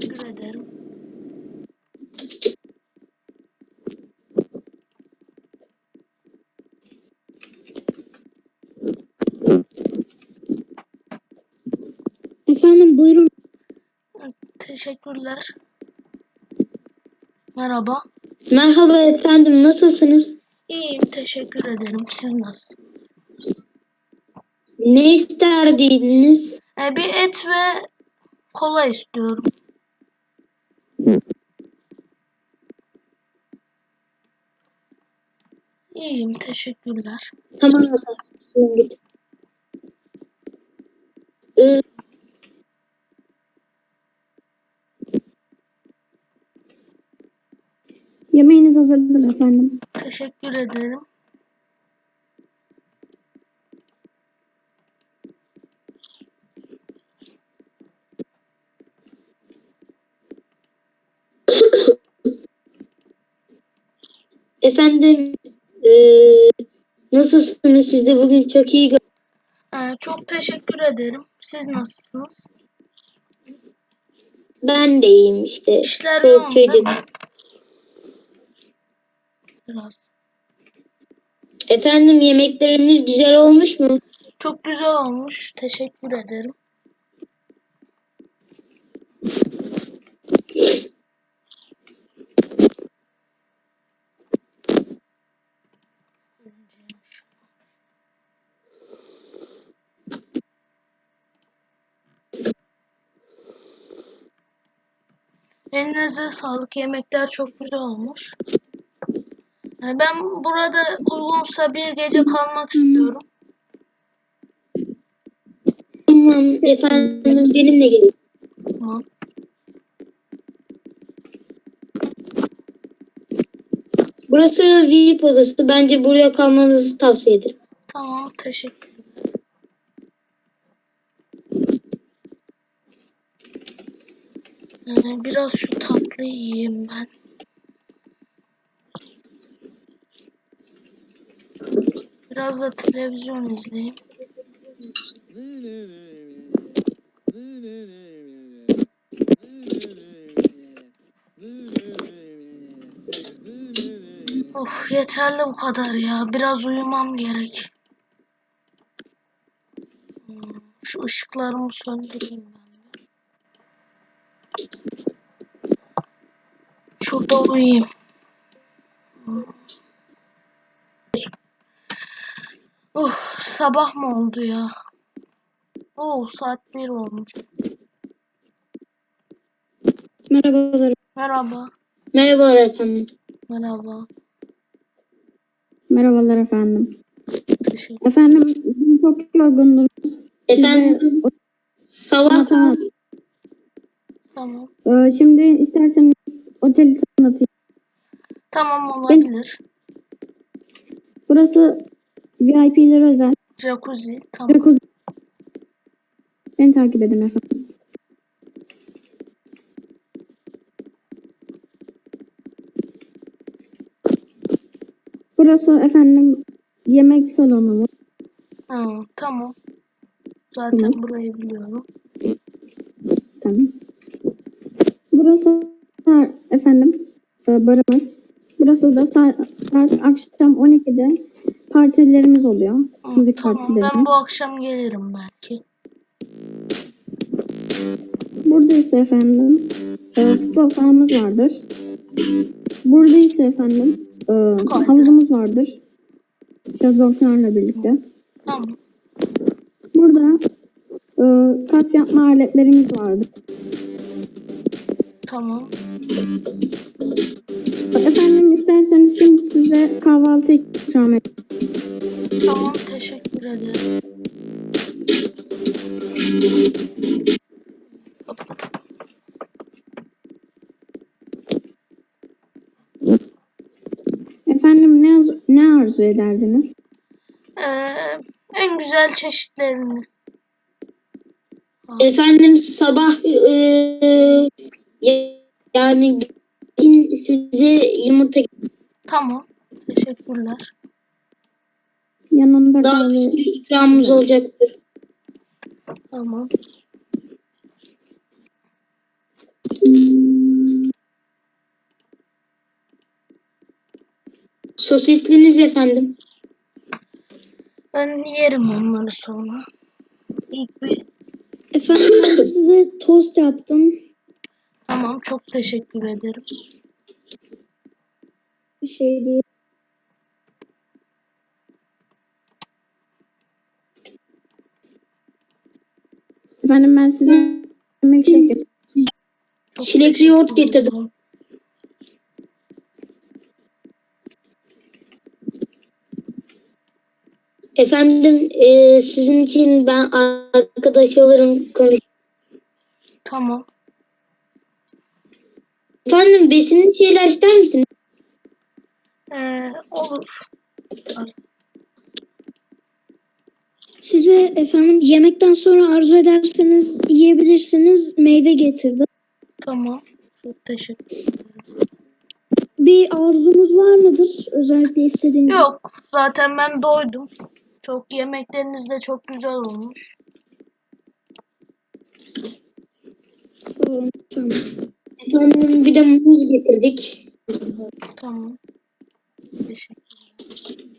teşekkür ederim. Efendim buyurun. Teşekkürler. Merhaba. Merhaba efendim nasılsınız? İyiyim teşekkür ederim. Siz nasılsınız? Ne isterdiniz? Ee, bir et ve kola istiyorum. İyiyim teşekkürler. Tamam git. Ee, Yemeğiniz hazırdır efendim. Teşekkür ederim. Efendim ee, nasılsınız? Siz de bugün çok iyi gö- Ee, çok teşekkür ederim. Siz nasılsınız? Ben de iyiyim işte. İşler Çok yoğun değil çocuk. Biraz. Efendim yemeklerimiz güzel olmuş mu? Çok güzel olmuş. Teşekkür ederim. Elinize sağlık. Yemekler çok güzel olmuş. Ben burada uygunsa bir gece kalmak istiyorum. Tamam efendim benimle gelin. Tamam. Burası VIP odası. Bence buraya kalmanızı tavsiye ederim. Tamam. Teşekkür Ee, biraz şu tatlı yiyeyim ben. Biraz da televizyon izleyeyim. Of yeterli bu kadar ya. Biraz uyumam gerek. Şu ışıklarımı söndüreyim ben. Şurada. Hmm. Uf, sabah mı oldu ya? Oo, saat 1 olmuş. Merhabalar. Merhaba. Merhabalar efendim. Merhaba. Merhabalar efendim. Teşekkür Efendim bugün çok yorgundunuz. Efendim sabah. Tamam. Ee, şimdi isterseniz oteli tanıtayım. Tamam olabilir. Burası VIP'lere özel. Jacuzzi. Tamam. Jacuzzi. Beni takip edin efendim. Burası efendim yemek salonu. Ha, tamam. Zaten Tamam. burayı biliyorum. Tamam. Burası efendim e, barımız. Burası da saat, saat akşam 12'de partilerimiz oluyor. Müzik tamam. partilerimiz. Ben bu akşam gelirim belki. Burada ise efendim e, sahamız vardır. Burada ise efendim e, havuzumuz vardır. Şezlonglarla birlikte. Tamam. Burada e, kas yapma aletlerimiz vardır. Tamam. Efendim isterseniz şimdi size kahvaltı ikram edeyim. Tamam. Teşekkür ederim. Efendim ne, arzu- ne arzu ederdiniz? Ee, en güzel çeşitlerini. efendim sabah eee, yani size yumurta Tamam. Teşekkürler. Yanında daha bir kahve. sürü ikramımız olacaktır. Tamam. Sosisliniz efendim. Ben yerim onları sonra. İlk bir Efendim ben size tost yaptım. Tamam çok teşekkür ederim. Bir şey değil. Efendim ben size yemek şey. Çok Çilekli teşekkür yoğurt getirdim. Efendim e, sizin için ben arkadaş olurum konuş. Tamam. Efendim besinli şeyler ister misiniz? Ee, olur. Size efendim yemekten sonra arzu ederseniz yiyebilirsiniz. Meyve getirdim. Tamam. Çok teşekkür Bir arzunuz var mıdır? Özellikle istediğiniz. Yok. Zaten ben doydum. Çok yemekleriniz de çok güzel olmuş. Tamam. tamam. Efendim bir de muz getirdik. Tamam. Teşekkür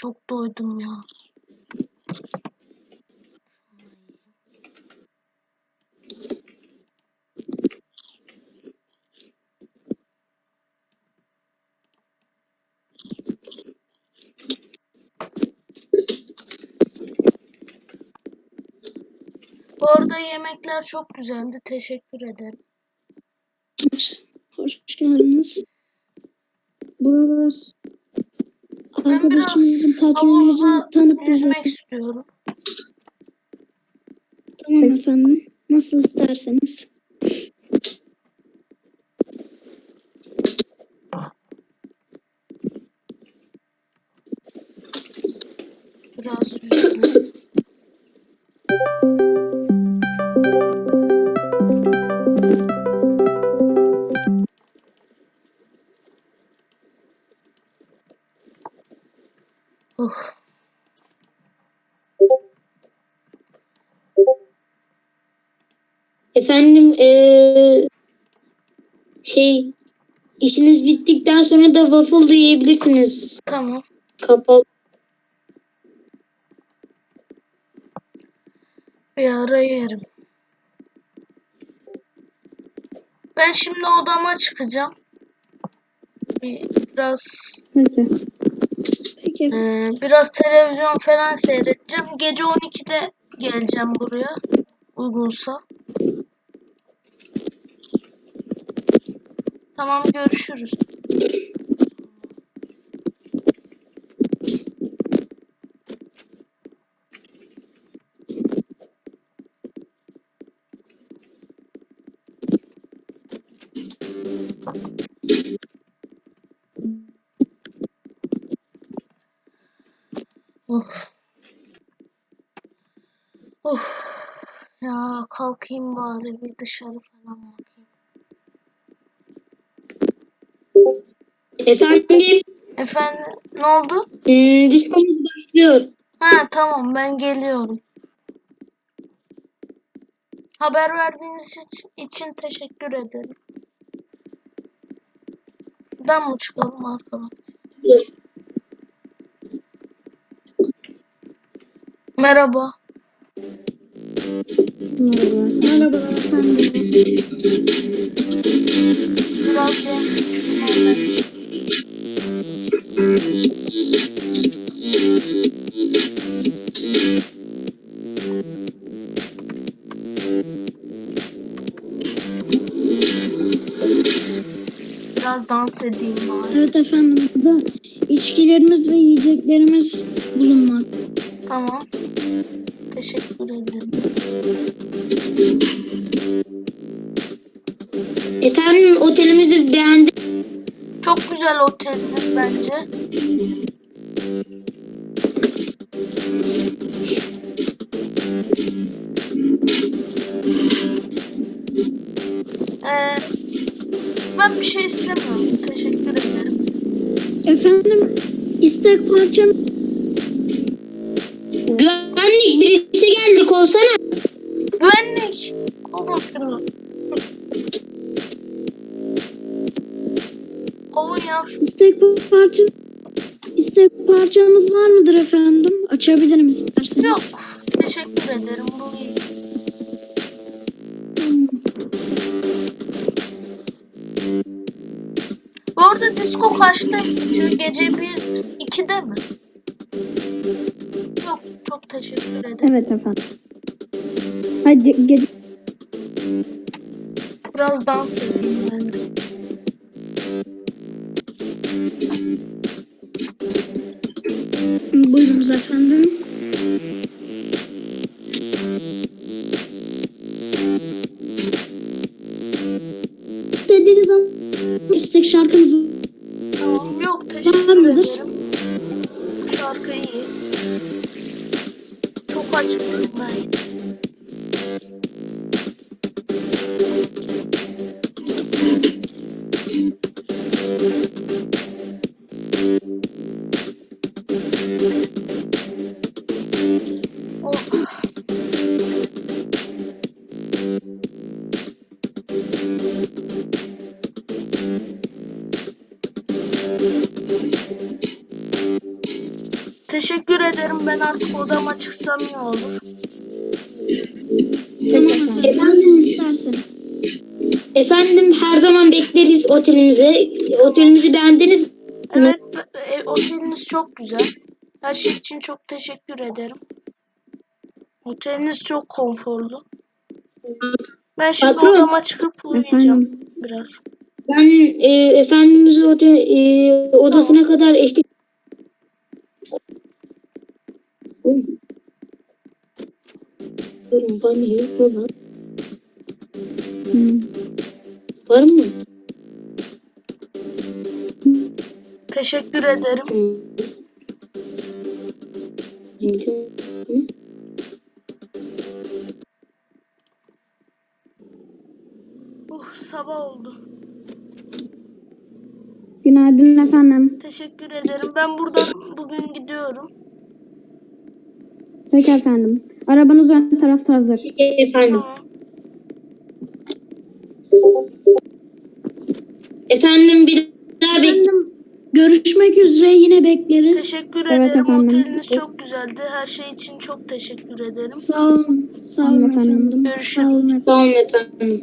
Çok doydum ya. Bu arada yemekler çok güzeldi. Teşekkür ederim. Hoş geldiniz. Buralar Biraz patronumuzun havuzda tanıttığı yüzmek zaten. istiyorum. Tamam efendim. Nasıl isterseniz. Biraz Oh. Efendim e, şey işiniz bittikten sonra da waffle yiyebilirsiniz. Tamam. Kapalı. Bir ara yerim. Ben şimdi odama çıkacağım. Bir, biraz Peki. Peki. Ee, biraz televizyon falan seyredeceğim. Gece 12'de geleceğim buraya. Uygunsa. Tamam görüşürüz. Of. Of. Ya kalkayım bari bir dışarı falan bakayım. Efendim Efendim ne oldu? hmm, diskomuz başlıyor. Ha tamam ben geliyorum. Haber verdiğiniz için, için teşekkür ederim. Buradan mı çıkalım arkama? Merhaba. Merhabalar efendim. Biraz yemek Efendim otelimizi beğendim. Çok güzel oteldir bence. Ee, ben ben bir şey istemiyorum. Teşekkür ederim. Efendim istek parçam Güvenlik birisi geldi kovsana. Ya. istek parça istek parçamız var mıdır efendim? Açabilirim isterseniz. Yok. Teşekkür ederim. Bu iyi. Hmm. Bu arada disco kaçta? Gece 1, 2'de mi? Yok. Çok teşekkür ederim. Evet efendim. Hadi gece Biraz dans edeyim ben de. Buyurunuz efendim. Dediğiniz zaman istek şarkınız Teşekkür ederim. Ben artık odama çıksam iyi olur. tamam istersen. Efendim her zaman bekleriz otelimize. Otelimizi beğendiniz mi? Evet, e, oteliniz çok güzel. Her şey için çok teşekkür ederim. Oteliniz çok konforlu. Ben şimdi Patron. odama çıkıp uyuyacağım Efendim? biraz. Ben e, efendimizi otel, e, odasına kadar eşlik... Oğlum. Oğlum, banyo yok mu lan? Hmm. Var mı? Teşekkür ederim. Hı. Mümkün sabah oldu. Günaydın efendim. Teşekkür ederim. Ben buradan bugün gidiyorum. Peki efendim. Arabanız ön tarafta hazır. Efendim. Tamam. Efendim bir daha bek Efendim görüşmek üzere yine bekleriz. Teşekkür Evet ederim. efendim. Oteliniz çok güzeldi. Her şey için çok teşekkür ederim. Sağ olun. Sağ olun efendim. Görüşürüz. Sağ olun efendim. Sağ olun efendim.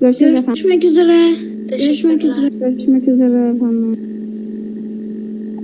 Görüşürüz efendim. Görüşmek üzere. Görüşmek üzere. Görüşmek üzere efendim.